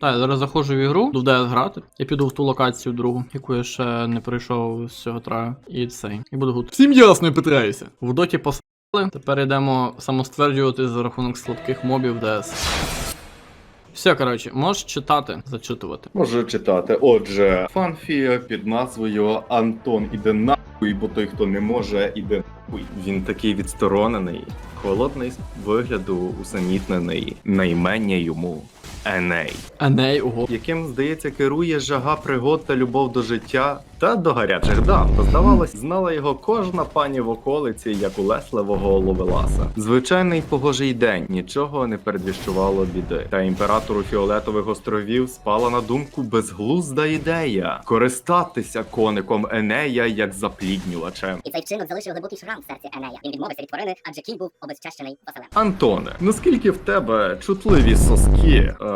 Так, я зараз заходжу в ігру, буду грати. Я піду в ту локацію другу, яку я ще не пройшов з цього траю. І цей. І буду гуд. Всім ясно, я питаюся. В доті посали. Тепер йдемо самостверджувати за рахунок слабких мобів DS. Все, коротше, можеш читати, зачитувати. Можу читати. Отже, фанфія під назвою Антон іде нахуй, бо той, хто не може, іде нахуй. Він такий відсторонений, холодний з вигляду, усамітнений, наймення йому Еней, Еней, ого. яким, здається, керує жага пригод та любов до життя та до гарячих дам. Та здавалось, знала його кожна пані в околиці, як улесливого ловеласа. Звичайний погожий день нічого не передвіщувало біди. Та імператору фіолетових островів спала на думку безглузда ідея користатися коником Енея як запліднювачем. І цей вчинок залишив глибокий шрам в серці Енея. Він відмовився від тварини, адже кінь був обезчещений Василем. Антоне, наскільки в тебе чутливі соски? Е,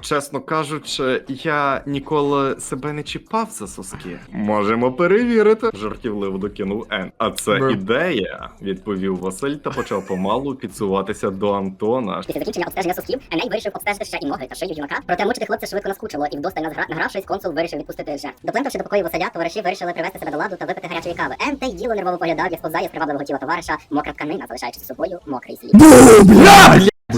чесно кажучи, я ніколи себе не чіпав за соски. Можемо перевірити. Жартівливо докинув Ен. А це Бр. ідея, відповів Василь та почав помалу підсуватися до Антона. Після закінчення обстеження сосків Еней вирішив обстежити ще і ноги та шию юнака. Проте мучити хлопця швидко наскучило, і вдосталь назгра- награвшись, консул вирішив відпустити жертв. Доплентавши до покою Василя, товариші вирішили привести себе до ладу та випити гарячої кави. Ен та й діло нервово поглядав, як сповзає з привабливого тіла товариша, мокра тканина, залишаючи за собою мокрий слід.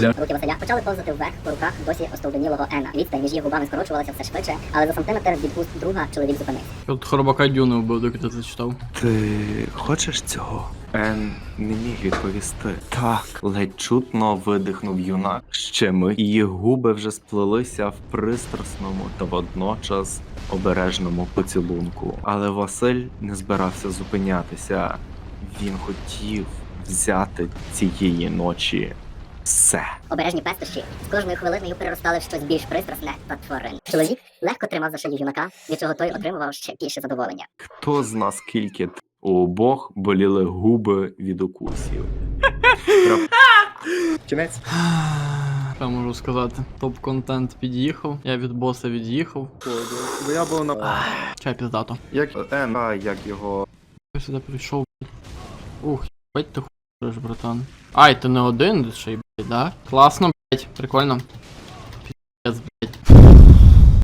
Руки Василя почали повзати вверх по руках досі остовбенілого Ена. Відстань між їх губами скорочувалася все швидше, але за сантиметр від уст друга чоловік зупинився. От хробака дюни вбив, доки ти це читав. Ти хочеш цього? Ен не міг відповісти. Так, ледь чутно видихнув юнак. Ще ми її губи вже сплелися в пристрасному та водночас обережному поцілунку. Але Василь не збирався зупинятися. Він хотів взяти цієї ночі все. Обережні пестощі з кожною хвилиною переростали в щось більш пристрасне та тварин. Чоловік легко тримав за шию юнака, від чого той отримував ще більше задоволення. Хто з нас скільки у обох боліли губи від укусів? Кінець. Що можу сказати? Топ-контент під'їхав, я від боса від'їхав. Бо я був на Чай піздато. як Ен, а як його Я сюди прийшов. блядь. Ух, бать ти хуєш, братан. Ай, ти не один ще й, да? Класно, блять, прикольно. Піздець, блядь.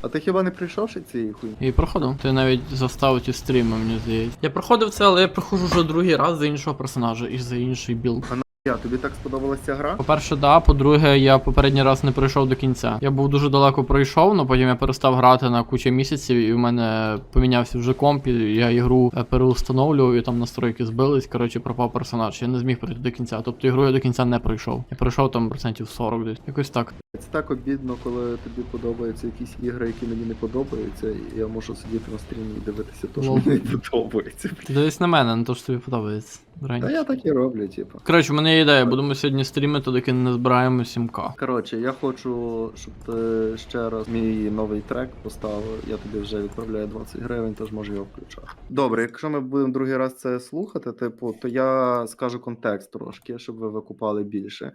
А ти хіба не прийшов ще цієї хуйні? І проходив. Ти навіть застав ті стріми, мені здається. Я проходив це, але я проходжу вже другий раз за іншого персонажа і за інший білд. Я, тобі так сподобалася гра? По-перше, да, по-друге, я попередній раз не пройшов до кінця. Я був дуже далеко пройшов, але потім я перестав грати на кучу місяців, і в мене помінявся вже комп, і я ігру е, переустановлював, і там настройки збились. Коротше, пропав персонаж. Я не зміг пройти до кінця. Тобто ігру я до кінця не пройшов. Я пройшов там процентів 40 десь. Якось так. Це так обідно, коли тобі подобаються якісь ігри, які мені не подобаються, і я можу сидіти на стрімі і дивитися те, що Лол. мені подобається. Ти дивись на мене, на те, що тобі подобається. Та я так і роблю, типу. Коротше, у мене є ідея, будемо сьогодні стрімити, доки не збираємо 7к. Коротше, я хочу, щоб ти ще раз мій новий трек поставив. Я тобі вже відправляю 20 гривень, тож можу його включати. Добре, якщо ми будемо другий раз це слухати, типу, то я скажу контекст трошки, щоб ви викупали більше.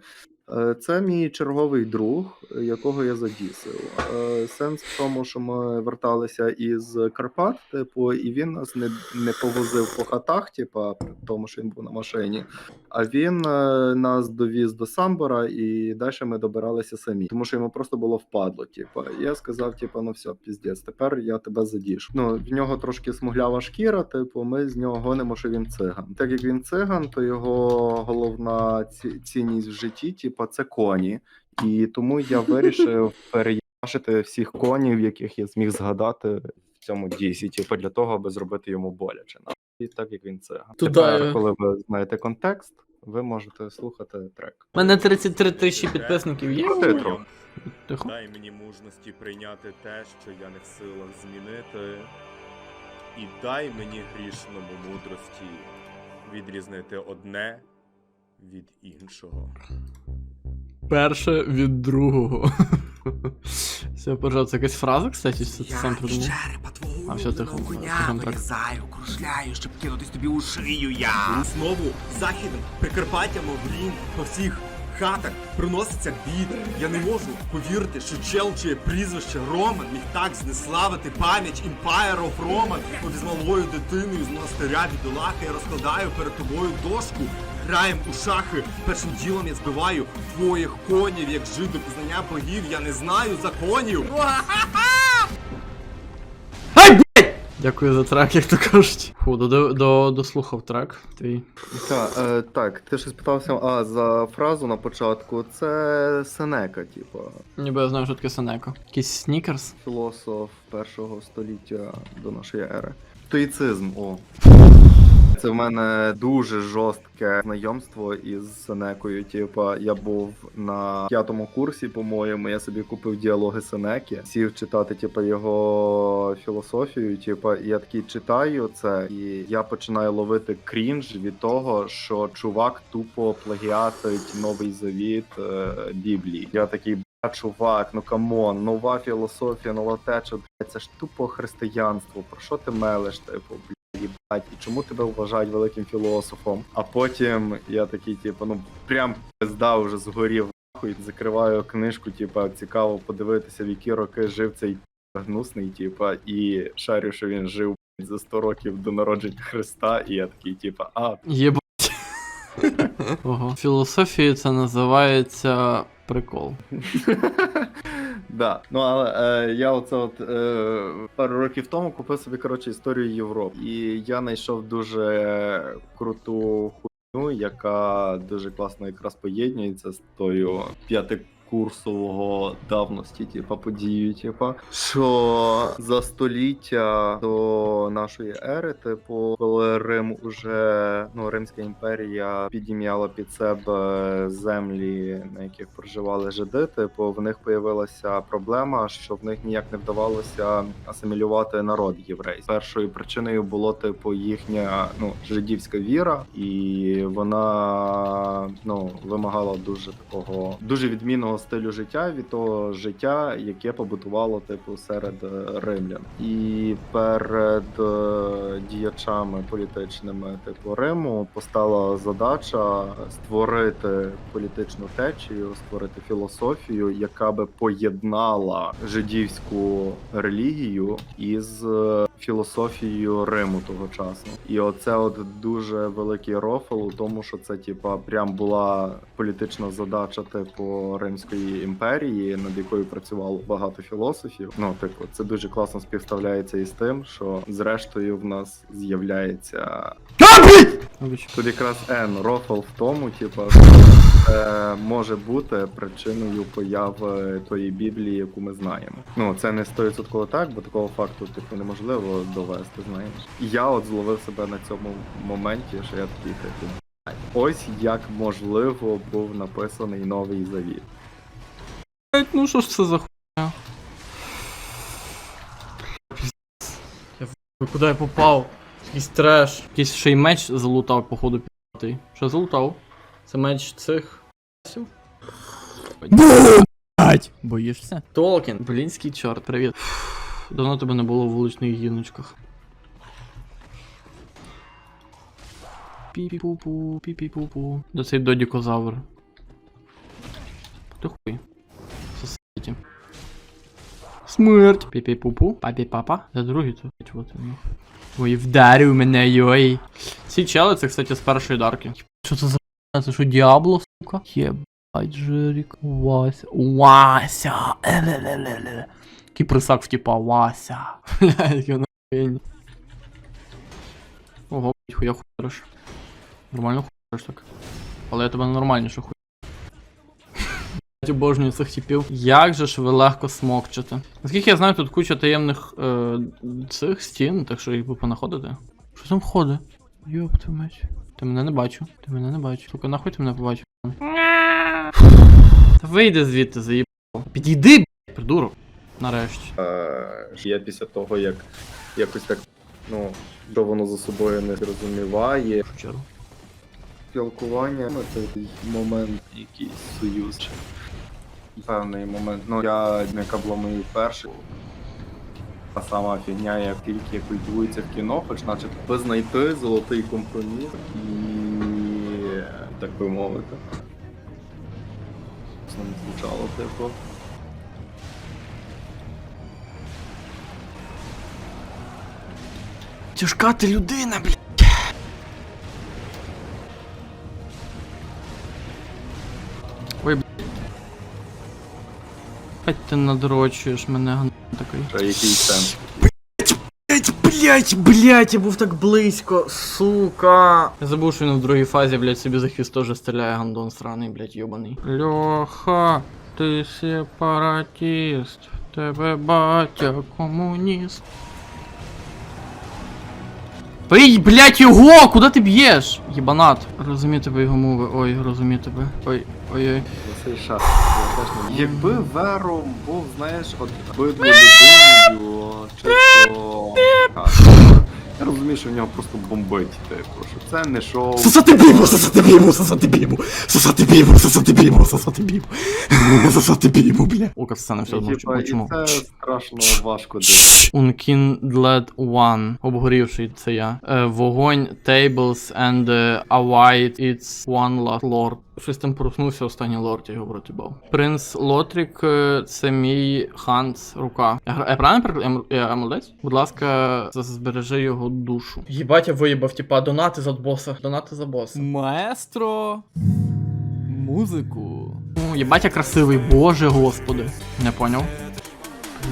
Е, Це мій черговий друг, якого я задісив. Е, Сенс в тому, що ми верталися із Карпат, типу, і він нас не, не повозив по хатах, типу, при тому, що він був на машині. А він е, нас довіз до Самбора, і далі ми добиралися самі, тому що йому просто було впадло. Типу, я сказав: типу, ну все, піздець, тепер я тебе задішу. Ну в нього трошки смуглява шкіра. Типу, ми з нього гонимо, що він циган. Так як він циган, то його головна ці- цінність в житті, типу, це коні. І тому я вирішив переїбашити всіх конів, яких я зміг згадати в цьому дісі, типу, для того, аби зробити йому боляче. І так як він. Туда Тепер, коли ви знаєте контекст, ви можете слухати трек. У мене 33 тисячі підписників є. Тихо. Дай мені мужності прийняти те, що я не в силах змінити, і дай мені грішному мудрості відрізнити одне від іншого. Перше від другого. Все, пожалуйста, якась фраза, кстати, це ти сам придумав? черепа твого А, скажем так. вирізаю, кружляю, щоб кинутись тобі у шию я. Знову західним Прикарпаттям Оврін по всіх хатах приноситься бід. Я не можу повірити, що чел, чиє прізвище Роман міг так знеславити пам'ять Empire of Roman. От із малою дитиною з монастиря бідолахи я розкладаю перед тобою дошку. Граємо у шахи. Першим ділом я збиваю твоїх конів, як жив до пізнання богів, я не знаю законів. Дякую за трек, як то кажуть. Фу, до, до, дослухав трек твій. Так, е, так, ти щось питався, а за фразу на початку це Сенека, типу, Ніби я знаю, що таке Сенеко. Якийсь снікерс. філософ першого століття до нашої ери. Стоїцизм, о. Це в мене дуже жорстке знайомство із Сенекою. Типа, я був на п'ятому курсі, по-моєму, я собі купив діалоги Сенеки, сів читати, типа, його філософію. Типа, я такий читаю це, і я починаю ловити крінж від того, що чувак тупо плагіатить новий завіт е, Біблії. Я такий. «Бля, Чувак, ну камон, нова філософія, нова теча, блядь, це ж тупо християнство. Про що ти мелиш, типу, блядь, їбать, і чому тебе вважають великим філософом? А потім я такий, типу, ну прям пизда вже згорів нахуй, закриваю книжку, типу, цікаво подивитися, в які роки жив цей гнусний, типу, і шарю, що він жив блядь, за 100 років до народження Христа, і я такий, типу, а, Єбать. Ого. В це називається прикол. Да. Ну але е, я оце от е, пару років тому купив собі коротше історію Європи. І я знайшов дуже круту хуйню, яка дуже класно якраз поєднується з тою п'ятикурсового давності, типа подією, типа, що за століття до нашої ери, типу, коли Рим уже ну Римська імперія підім'яла під себе землі, на яких проживали жиди, типу, в них появилася проблема, що в них ніяк не вдавалося асимілювати народ єврейський. Першою причиною було типу їхня ну жидівська віра, і вона ну вимагала дуже такого дуже відмінного стилю життя від того життя, яке побутувало типу серед е, римлян, і перед е, діячами політичними типу Риму постала задача створити політичну течію, створити філософію, яка би поєднала жидівську релігію із е, філософією Риму того часу. І оце от дуже великий рофл у тому, що це типа прям була політична задача типу Римської імперії, над якою працювало багато філософів. Ну, типу, це дуже класно співставляється із тим, що зрештою в нас з'являється Тут якраз N, рофл в тому, типу, що е, може бути причиною появи тої біблії, яку ми знаємо. Ну це не 100% так, бо такого факту типу неможливо довести. Знаєш, І я от зловив себе на цьому моменті, що я такий типу. Ось як можливо був написаний новий завіт. Блять, Ну що ж це за хуйня? Я в... Куди я попав? Якийсь треш. Якийсь ще й меч залутав, походу, п'ятий. Що залутав? Це меч цих. Блять! Боїшся? Толкін, блінський чорт, привіт. Давно тебе не було в вуличних гіночках. Пі-пі-пу-пу, пі-пі-пу-пу. Де цей додікозавр? Ти хуй. Смерть. Пі-пі-пу-пу. Папі-папа. Де другий то? Чого ти ну? Ой, вдарив мене, йой. Ці чели, це, кстати, з першої дарки. Що це за? Це що, Діабло, сука? Єбать, Жирік. Вася. Вася. В типа Вася. Бля, який вона. Ого, блядь, хуя хуяриш. Нормально хуяриш так. Але я тебе нормальніше хуй. Обожнюю цих типів. Як же ж ви легко смокчете? Наскільки я знаю, тут куча таємних е, цих стін, так що їх би понаходити. Що там ходить? Йоп, ти меч. Ти мене не бачу. Ти мене не бачу. Сука, нахуй ти мене побачив? Та вийди звідти, заїбав. Підійди, блядь, придурок. Нарешті. Е, я після того, як якось так, ну, що воно за собою не зрозуміває, В чергу. спілкування, ну, це момент, якийсь союз. чи Певний момент. Ну, я не кабламую перший. Та сама фігня, як тільки культивується в кіно, хоч начебто знайти золотий компроміс і так би мовити. Це не звучало, типу. Тяжка ти людина, блядь. Опять ти надрочуєш мене гн такий. Ще який сенс? Блять, блять, блять, я був так близько, сука. Я забув, що він в другій фазі, блять, собі за хвіст теж стріляє гандон сраний, блять, йобаний. Льоха, ти сепаратіст, тебе батя комуніст. Бий, блять, його! Куди ти б'єш? Єбанат. Розумію тебе його мови. Ой, розумію тебе. Ой, ой, ой. Цей шах. Не- Якби Веро був, знаєш, от обидву людиною, чи то. Я розумію, що в нього просто бомбить, типу, що це не шоу. Сосати біму, сосати біму, сосати біму, сосати біму, сосати біму, сосати біму, сосати біму, бля. Ока сцена, все, І, мовчу, типа, це страшно важко дивитися. Unkindled One, обгорівший це я. Е, вогонь, tables and uh, a white, it's one last lord. Щось там проснувся останній лорд, я його протибав. Принц Лотрік, е, це мій Ханс рука. Я, я правильно? Я, я молодець? Будь ласка, збережи його душу. Єбать, я виїбав, типа, донати за боса. Донати за боса. Маестро. Музику. О, єбать, я красивий, боже господи. Не поняв.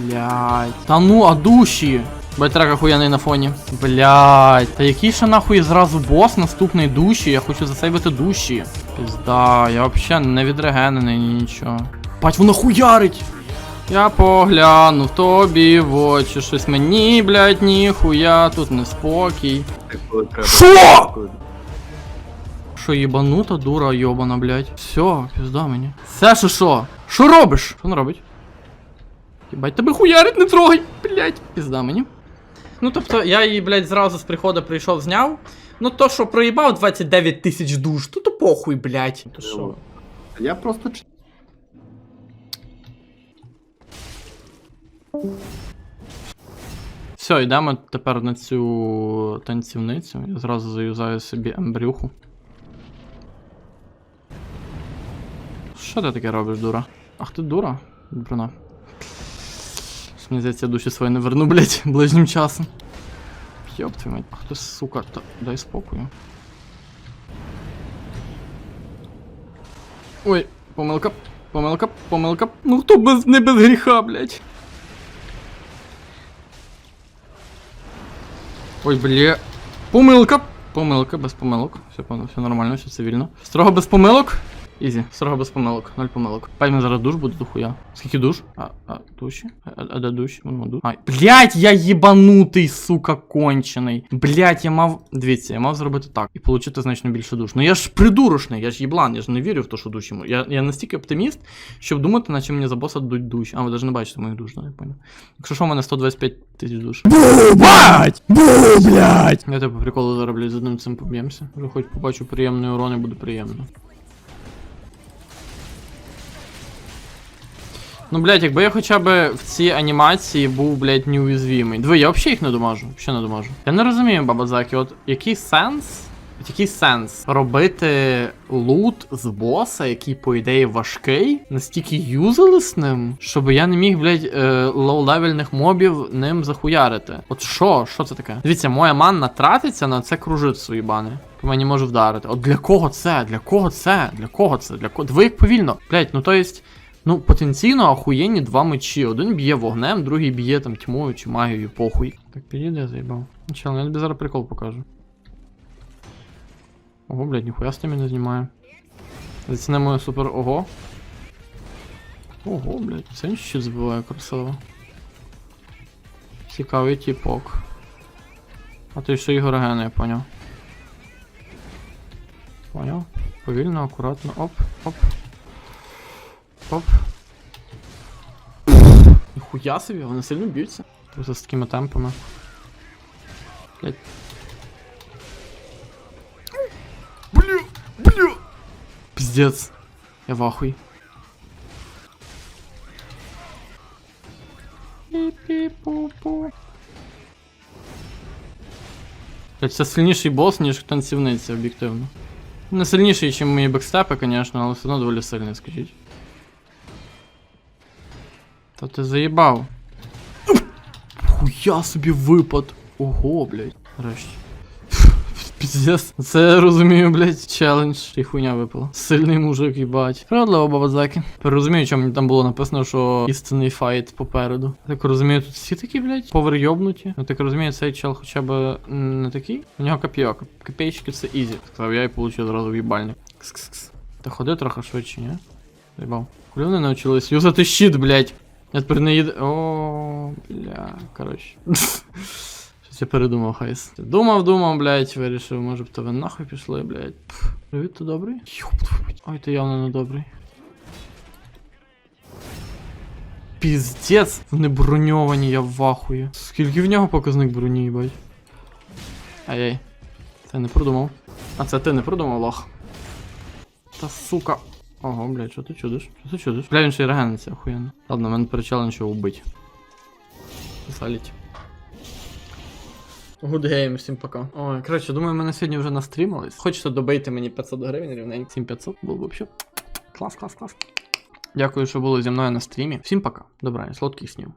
Блять. Та ну, а душі. Блять, трек охуєнний на фоні. Блять. Та який ще нахуй зразу бос наступний душі? Я хочу засейвити душі. Пізда, я вообще не відрегенений, нічого. Бать, воно хуярить! Я поглянув тобі в очі, щось мені, блять, ніхуя, тут неспокій. Типу, треба. Що? Що їбанута дура йобана, блядь. Все, пізда мені. Це що що? Що робиш? Що не робить? Єбать, тебе хуярить, не трогай, блядь. Пізда мені. Ну тобто, я її, блядь, зразу з приходу прийшов, зняв. Ну то, що проїбав 29 тисяч душ, то то похуй, блядь. То що? Я просто Все, йдемо тепер на цю танцівницю. Я зразу заюзаю собі ембрюху. Що ти таке робиш, дура? Ах ти дура, Бруно. Що Мені здається, я душі свої не верну, блять, ближнім часом. Йоп твою мать, ах ти сука, та дай спокою. Ой, помилка, помилка, помилка. Ну хто без не без гріха, блять. Ой, бля. Помилка. Помилка, без помилок. Все, все нормально, все цивільно. Строго без помилок. Ізі, строго без помилок, ноль помилок. Мене зараз душ буде дохуя. Скільки душ? А, а, душі? А, а де душі? Вон, вон, душ. Ай. Блять, я їбанутий, сука, кончений. Блять, я мав. Дивіться, я мав зробити так і отримати значно більше душ. Ну я ж придурочний, я ж їблан, я ж не вірю в те, що душі. мо- Я, я настільки оптиміст, щоб думати, наче мені за боса дадуть душі. А, ви навіть не бачите моїх душ, да, я понял. Якщо що, у мене 125 тисяч душ. Бать! Бу, блядь! Я тебе по приколу зароблю з одним цим поб'ємося. Вже хоч побачу приємний урон і буде приємно. Ну, блядь, якби я хоча б в цій анімації був, блядь, неуязвимий. Диви, я взагалі їх не домажу. Взагалі не домажу. Я не розумію, бабазаки, от який сенс? От який сенс робити лут з боса, який, по ідеї, важкий, настільки юзелесним, щоб я не міг, блядь, е, лоу-левельних мобів ним захуярити. От що? Що це таке? Дивіться, моя манна тратиться на це кружитсу, їбане. По мені може вдарити. От для кого це? Для кого це? Для кого це? Для кого? Диви, як повільно. Блядь, ну то єсть. Ну, потенційно охуєнні два мечі. Один б'є вогнем, другий б'є там тьмою чи магією, похуй. Так, підійде, заїбав. Ну, чел, я тобі зараз прикол покажу. Ого, блядь, ніхуя з тими не знімаю. Заціни мою супер ого. Ого, блядь, це щит збиває красиво. Цікавий тіпок. А ти ще Ігор Ген, я поняв. Поняв? Повільно, акуратно. Оп, оп. Оп. Ніхуя собі, вони сильно б'ються. Просто з такими темпами. Блять. Блю, блю. Пиздец. Я в ахуй. Пі-пі-пу-пу. Блять, це сильніший бос, ніж танцівниця, об'єктивно. Не сильніший, ніж мої бекстепи, звісно, але все одно доволі сильний, скажіть. Та ти заїбав. Хуя собі випад. Ого, блядь. Нарешті. Піздец. Це я розумію, блядь, челендж. І хуйня випала. Сильний мужик, їбать. Справедливо, бабазаки. Тепер розумію, чому мені там було написано, що істинний файт попереду. Так розумію, тут всі такі, блядь, поверйобнуті. Я так розумію, цей чел хоча б не такий. У нього коп'йо. Коп- Копійщики це ізі. Сказав я і получив зразу в'їбальник. Кс-кс-кс. Та ходи трохи швидше, ні? Заїбав. Коли вони навчились юзати щит, блядь. Я тепер не їду. О, бля, коротше. Щось я передумав, хайс. Думав, думав, блядь, вирішив, може б то ви нахуй пішли, блядь. Привіт, ти добрий? Йоп. Ой, ти явно не добрий. Піздець, вони броньовані, я в ахуї. Скільки в нього показник броні, їбать? Ай-яй. Це не продумав. А це ти не продумав, лох. Та сука. Ого, блядь, що ти чудиш? Що ти чудиш? Бля, він ще й регениться, охуєнно. Ладно, мене перечален що убить. Заліть. Good game, всім пока. Ой, коротше, думаю, ми на сьогодні вже настрімались. Хочете добити мені 500 гривень рівненько. 7500 було б вообще. Клас, клас, клас. Дякую, що були зі мною на стрімі. Всім пока. Добра, солодких снів.